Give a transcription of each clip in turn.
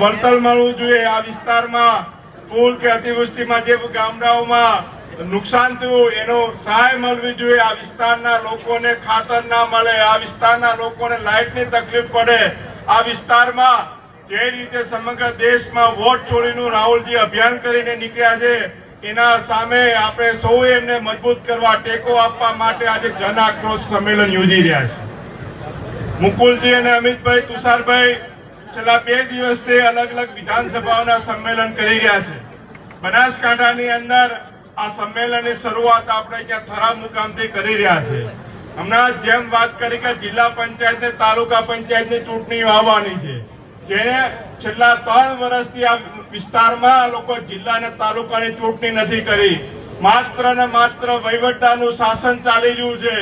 વળતર મળવું જોઈએ આ વિસ્તારમાં. પૂર કે અતિવૃષ્ટિમાં જે ગામડાઓમાં નુકસાન થયું, એનો સહાય મળવી જોઈએ. આ વિસ્તારના લોકોને ખાતર ના મળે, આ વિસ્તારના લોકોને લાઇટની તકલીફ પડે. આ વિસ્તારમાં જે રીતે સમગ્ર દેશમાં વોટ ચોરીનું રાહુલજી અભિયાન કરીને નીકળ્યા છે, એના સામે આપણે સૌ એમને મજબૂત કરવા ટેકો આપવા માટે આજે જન આક્રોશ સંમેલન યોજી રહ્યા છે. મુકુલજી અને અમિતભાઈ તુષારભાઈ છેલ્લા બે દિવસથી અલગ અલગ વિધાનસભાઓના સંમેલન કરી રહ્યા છે. બનાસકાંઠાની અંદર આ સંમેલનની શરૂઆત આપણે ત્યાં થરા મુકામથી કરી રહ્યા છે. હમણાં જેમ વાત કરી કે જિલ્લા પંચાયત ને તાલુકા પંચાયતની ચૂંટણી આવવાની છે. જેને છેલ્લા ત્રણ વર્ષથી આ વિસ્તારમાં લોકો જિલ્લા અને તાલુકાની ચૂંટણી નથી કરી. માત્ર ને માત્ર વહીવટદારનું શાસન ચાલી રહ્યું છે.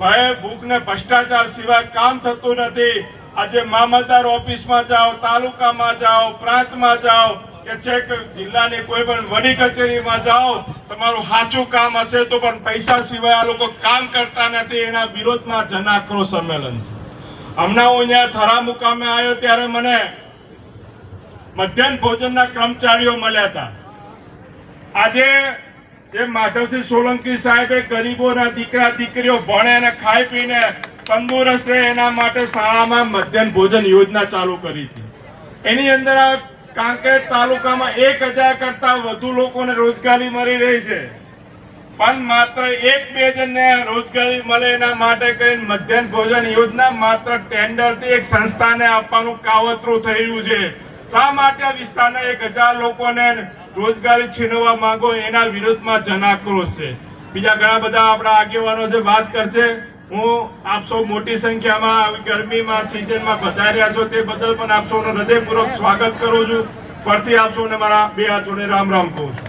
ભય, ભૂખ ને ભ્રષ્ટાચાર સિવાય કામ થતું નથી. આજે મામલદાર ઓફિસમાં જાઓ, તાલુકામાં જાઓ, પ્રાંતમાં જાઓ, કે છેક જિલ્લાની કોઈ પણ વડી કચેરીમાં જાઓ, તમારું સાચું કામ હશે તો પણ પૈસા સિવાય આ લોકો કામ કરતા નથી, એના વિરોધમાં જન આક્રોશ સંમેલન છે. હમણાં હું અહીંયા થરા મુકામે આવ્યો ત્યારે મને મધ્યાહન ભોજનના કર્મચારીઓ મળ્યા હતા. આજે જે માધવસિંહ સોલંકી સાહેબે ગરીબોના દીકરા દીકરીઓ ભણે અને ખાઈ પીને તંદુરસ્ત રહે, એના માટે શાળામાં મધ્યાહન ભોજન યોજના ચાલુ કરી હતી એની અંદર કાંકરેજ તાલુકામાં એક હજાર કરતા વધુ લોકોને રોજગારી મળી રહી છે. પણ માત્ર એક બે જણને રોજગારી મળે એના માટે કરીને મધ્યાહન ભોજન યોજના માત્ર ટેન્ડરથી એક સંસ્થાને આપવાનું કાવતરું થયું છે. શા માટે વિસ્તારના એક હજાર લોકોને રોજગારી છીનવવા માંગો એના વિરોધમાં જનાક્રોશ છે. બીજા ઘણા બધા આપણા આગેવાનો છે વાત કરશે. હું આપ સૌ મોટી સંખ્યામાં ગરમીમાં સિઝનમાં રહ્યા છો. તે બદલ પણ આપ સૌનું હૃદયપૂર્વક સ્વાગત કરું છું. ફરતી આપ સૌને મારા બે હાથોને રામ રામ કહું છું.